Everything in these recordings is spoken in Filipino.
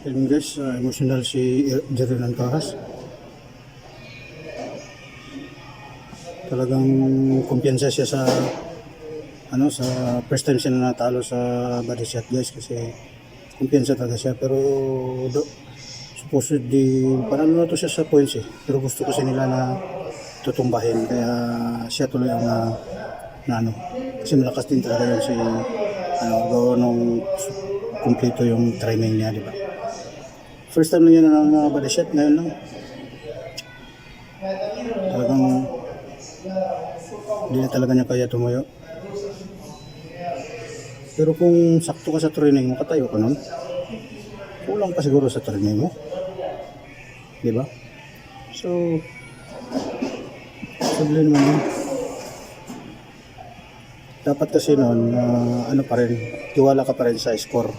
Yun guys, uh, emotional si Jerin Alcaraz. Talagang kumpiyansa siya sa ano sa first time siya na natalo sa body shot guys kasi kumpiyansa talaga siya. Pero do, supposedly panalo na to siya sa points eh. Pero gusto kasi nila na tutumbahin. Kaya siya tuloy ang na, na ano. Kasi malakas din talaga yun si ano gawa nung kumpleto yung training niya di ba First time lang yan na na body shot, ngayon lang. Talagang hindi na talaga niya kaya tumayo. Pero kung sakto ka sa training mo, katayo ka nun. Kulang pa siguro sa training mo. Di ba? So, sabi naman yun. Dapat kasi noon, ah, ano pa rin, tiwala ka pa rin sa score.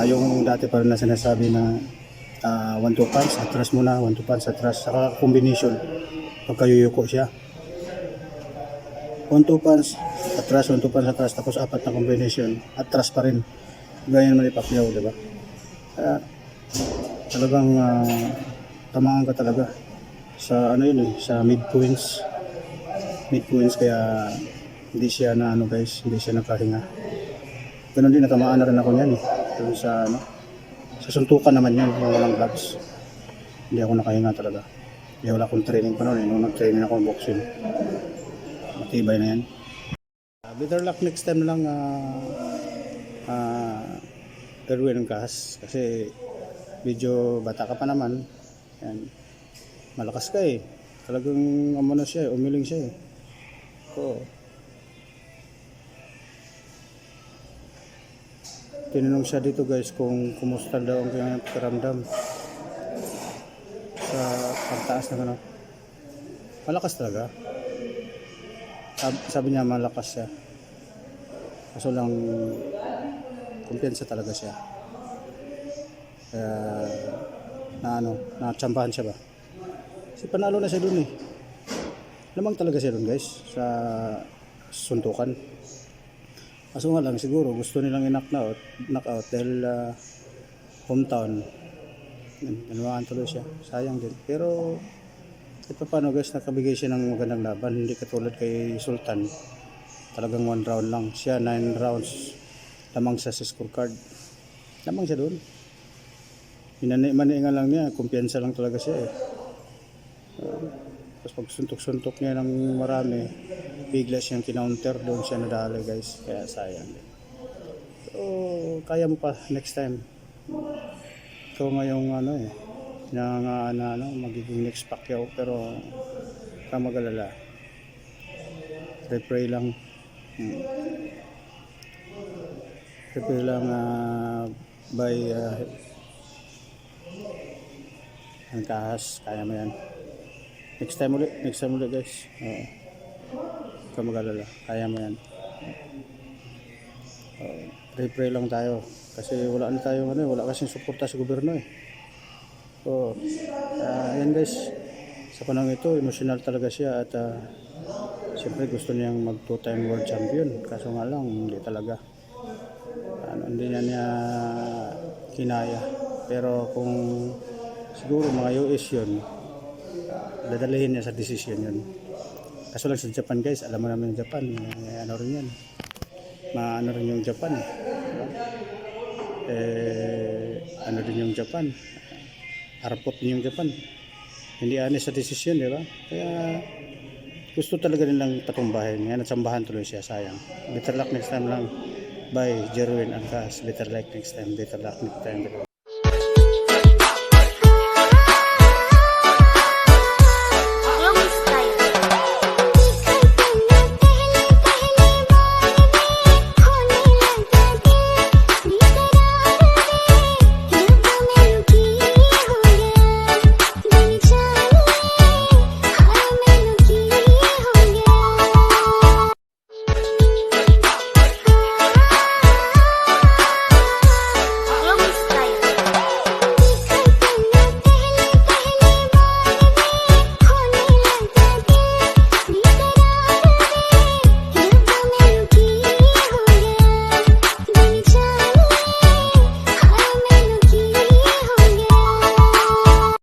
Ah, yung dati pa na sinasabi na ah, one two punch, atras muna, one two punch, atras, saka combination. Pagkayuyuko siya. One two punch, atras, one two punch, atras, tapos apat na combination, atras pa rin. Ganyan man ni Pacquiao, di ba? Kaya talagang ah, tamaan ka talaga sa ano yun eh, sa mid points. Mid points kaya hindi siya na ano guys, hindi siya nakahinga. Ganun din, natamaan na rin ako niyan eh. Doon sa ano, sa suntukan naman yan, yung walang gloves. Hindi ako nakahinga talaga. Hindi wala akong training pa noon eh. Nung nag-training ako ng boxing. Matibay na yan. Uh, better luck next time lang uh, uh, Erwin Cas kasi medyo bata ka pa naman. Yan. Malakas ka eh. Talagang ano siya eh, umiling siya eh. Oo. Tinanong siya dito guys kung kumusta daw ang kanyang pakiramdam sa pagtaas ng ano. Malakas talaga. Sabi, sabi niya malakas siya. Kaso lang kumpiyansa talaga siya. Kaya na ano, natsambahan siya ba? Kasi panalo na siya dun eh. Lamang talaga siya dun guys sa suntukan. Kaso nga lang siguro gusto nilang i-knock out, knock out dahil ah, hometown. Nanuwaan tuloy siya. Sayang din. Pero ito paano guys, nakabigay siya ng magandang laban. Hindi katulad kay Sultan. Talagang one round lang. Siya nine rounds lamang sa scorecard. Lamang siya doon. Minani-maniingan lang niya. Kumpiyansa lang talaga siya eh. Ah, tapos pag suntok-suntok niya ng marami, bigla siyang kinounter doon siya nadali guys. Kaya sayang. So, kaya mo pa next time. Ikaw ngayong ano eh, na, na, na ano, magiging next Pacquiao pero ka magalala. Pray-pray lang. Hmm. Pray-pray lang ah, by uh, ang kahas, kaya mo yan. Next time ulit, next time ulit guys. Oo. Ka mag-alala, kaya mo yan. Oo. Pray-pray lang tayo. Kasi wala na tayo, ano, eh, wala kasing suporta sa gobyerno eh. So, uh, yan guys. Sa panahon ito, emotional talaga siya at uh, siyempre gusto niyang mag two-time world champion. Kaso nga lang, hindi talaga. Ano, hindi niya niya kinaya. Pero kung siguro mga US yun, dadalhin niya sa desisyon yun. Kaso lang sa Japan guys, alam mo naman yung Japan, eh, ano rin yan. Maano rin yung Japan. Eh, eh ano rin yung Japan. Arpot din yung Japan. Hindi honest sa desisyon, di ba? Kaya gusto talaga nilang patumbahin. Ngayon, natsambahan tuloy siya, sayang. Better luck next time lang. Bye, Jerwin Angkas. Better luck next time. Better luck next time.